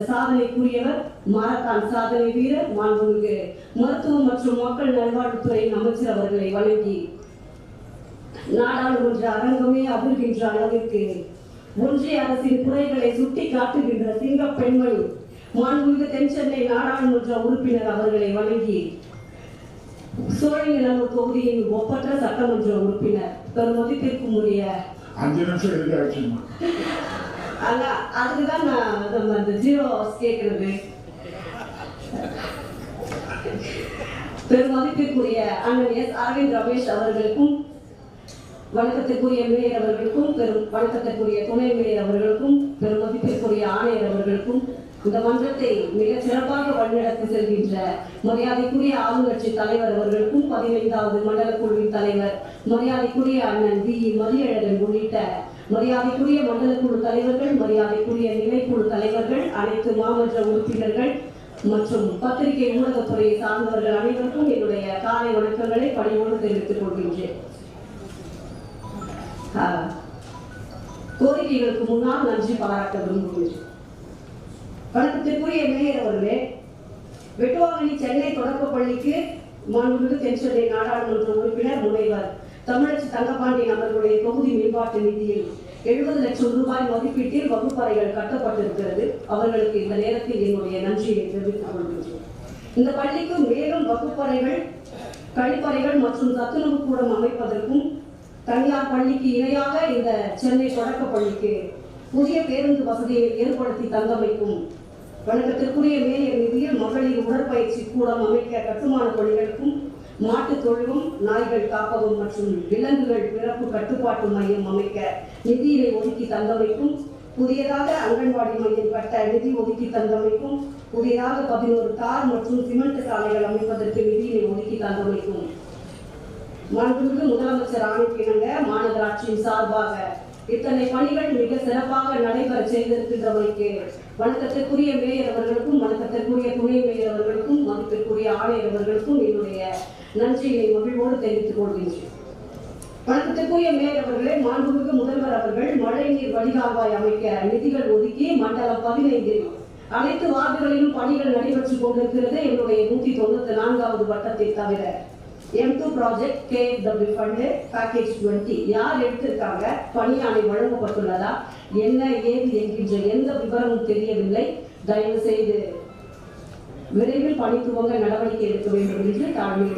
சாதனைக்குரியவர் marathon சாதனை வீரர் மாண்புமிகு மருத்துவம் மற்றும் மக்கள் நல்வாழ்வுத்துறை அமைச்சர் அவர்களை வழங்கி நாடாளுமன்ற அரங்கமே அதிர்கின்ற அளவிற்கு ஒன்றிய அரசின் குறைகளை சுட்டி காட்டுகின்ற சிங்க பெண்மணி மாண்புமிகு தென்சென்னை நாடாளுமன்ற உறுப்பினர் அவர்களை வழங்கி சோழிங்கநல்லூர் தொகுதியின் ஒப்பற்ற சட்டமன்ற உறுப்பினர். பெருமதிப்பிற்கும் உரிய அஞ்சு நிமிஷம் எதுக்கு அதுக்கு ஆனா நான் நம்ம அந்த ஜீரோ ஹவர்ஸ் பெருமதிப்பிற்குரிய அண்ணன் எஸ் அரவிந்த் ரமேஷ் அவர்களுக்கும் வணக்கத்திற்குரிய மேயர் அவர்களுக்கும் பெரும் வணக்கத்திற்குரிய துணை மேயர் அவர்களுக்கும் பெருமதிப்பிற்குரிய ஆணையர் அவர்களுக்கும் இந்த மன்றத்தை மிக சிறப்பாக வழிநடத்தி செல்கின்ற மரியாதைக்குரிய ஆளுங்கட்சி தலைவர் அவர்களுக்கும் பதினைந்தாவது மண்டல குழுவின் தலைவர் மரியாதைக்குரிய அண்ணன் வி. மதியழகன் உள்ளிட்ட மரியாதைக்குரிய மண்டல குழு தலைவர்கள் மரியாதைக்குரிய நிலைக்குழு தலைவர்கள் அனைத்து மாவட்ட உறுப்பினர்கள் மற்றும் பத்திரிகை ஊடகத்துறையை சார்ந்தவர்கள் அனைவருக்கும் என்னுடைய காலை வணக்கங்களை பணியோடு தெரிவித்துக் கொள்கின்றேன். கோரிக்கைகளுக்கு முன்னால் நன்றி பாராட்ட விரும்புகிறேன். வணக்கத்திற்குரிய மேயர் அவர்களே வெட்டுவாங்கனி சென்னை தொடக்க பள்ளிக்கு மாண்புமிகு தென்சென்னை நாடாளுமன்ற உறுப்பினர் முனைவர் தமிழச்சி தங்கபாண்டியன் அவர்களுடைய தொகுதி மேம்பாட்டு நிதியில் எழுபது லட்சம் ரூபாய் மதிப்பீட்டில் வகுப்பறைகள் கட்டப்பட்டிருக்கிறது. அவர்களுக்கு இந்த நேரத்தில் என்னுடைய நன்றியை தெரிவித்துக் கொள்கின்றேன். இந்த பள்ளிக்கு மேலும் வகுப்பறைகள் கழிப்பறைகள் மற்றும் சத்துணவு கூடம் அமைப்பதற்கும் தனியார் பள்ளிக்கு இணையாக இந்த சென்னை தொடக்க பள்ளிக்கு புதிய பேருந்து வசதியை ஏற்படுத்தி தந்தமைக்கும் வணக்கத்திற்குரிய மேயர் நிதியில் மகளிர் உடற்பயிற்சி கூடம் அமைக்க கட்டுமான பணிகளுக்கும் மாட்டுத் தொழிலும் நாய்கள் காப்பகம் மற்றும் விலங்குகள் பிறப்பு கட்டுப்பாட்டு மையம் அமைக்க நிதியினை ஒதுக்கி தந்தமைக்கும் புதியதாக அங்கன்வாடி மையம் கட்ட நிதி ஒதுக்கி தந்தமைக்கும் புதியதாக பதினோரு தார் மற்றும் சிமெண்ட் சாலைகள் அமைப்பதற்கு நிதியினை ஒதுக்கி தந்தமைக்கும். மாண்புமிகு முதலமைச்சர் ஆணைக்கிணங்க மாநகராட்சியின் சார்பாக இத்தனை பணிகள் மிக சிறப்பாக நடைபெற செய்திருக்கின்றவருக்கு வணக்கத்திற்குரிய மேயர் அவர்களுக்கும் வணக்கத்திற்குரிய துணை மேயர் அவர்களுக்கும் மதிப்பிற்குரிய ஆணையர் அவர்களுக்கும் என்னுடைய நன்றியை மகிழ்வோடு தெரிவித்துக் கொள்கின்றேன். வணக்கத்திற்குரிய மேயர் அவர்களே மாண்புமிகு முதல்வர் அவர்கள் மழைநீர் வடிகால்வாய் அமைக்க நிதிகள் ஒதுக்கி மண்டலம் பதினைந்தில் அனைத்து வார்டுகளிலும் பணிகள் நடைபெற்றுக் கொண்டிருக்கிறது. என்னுடைய நூத்தி தொண்ணூத்தி நான்காவது வட்டத்தை தவிர M two project K fund package twenty யார் எடுத்திருக்காங்க? பணியாணை வழங்கப்பட்டுள்ளதா? என்ன ஏது என்கின்ற எந்த விவரமும் தெரியவில்லை. தயவு செய்து விரைவில் பணி துவங்க நடவடிக்கை எடுக்க வேண்டும் என்று தாழ்மையுடன்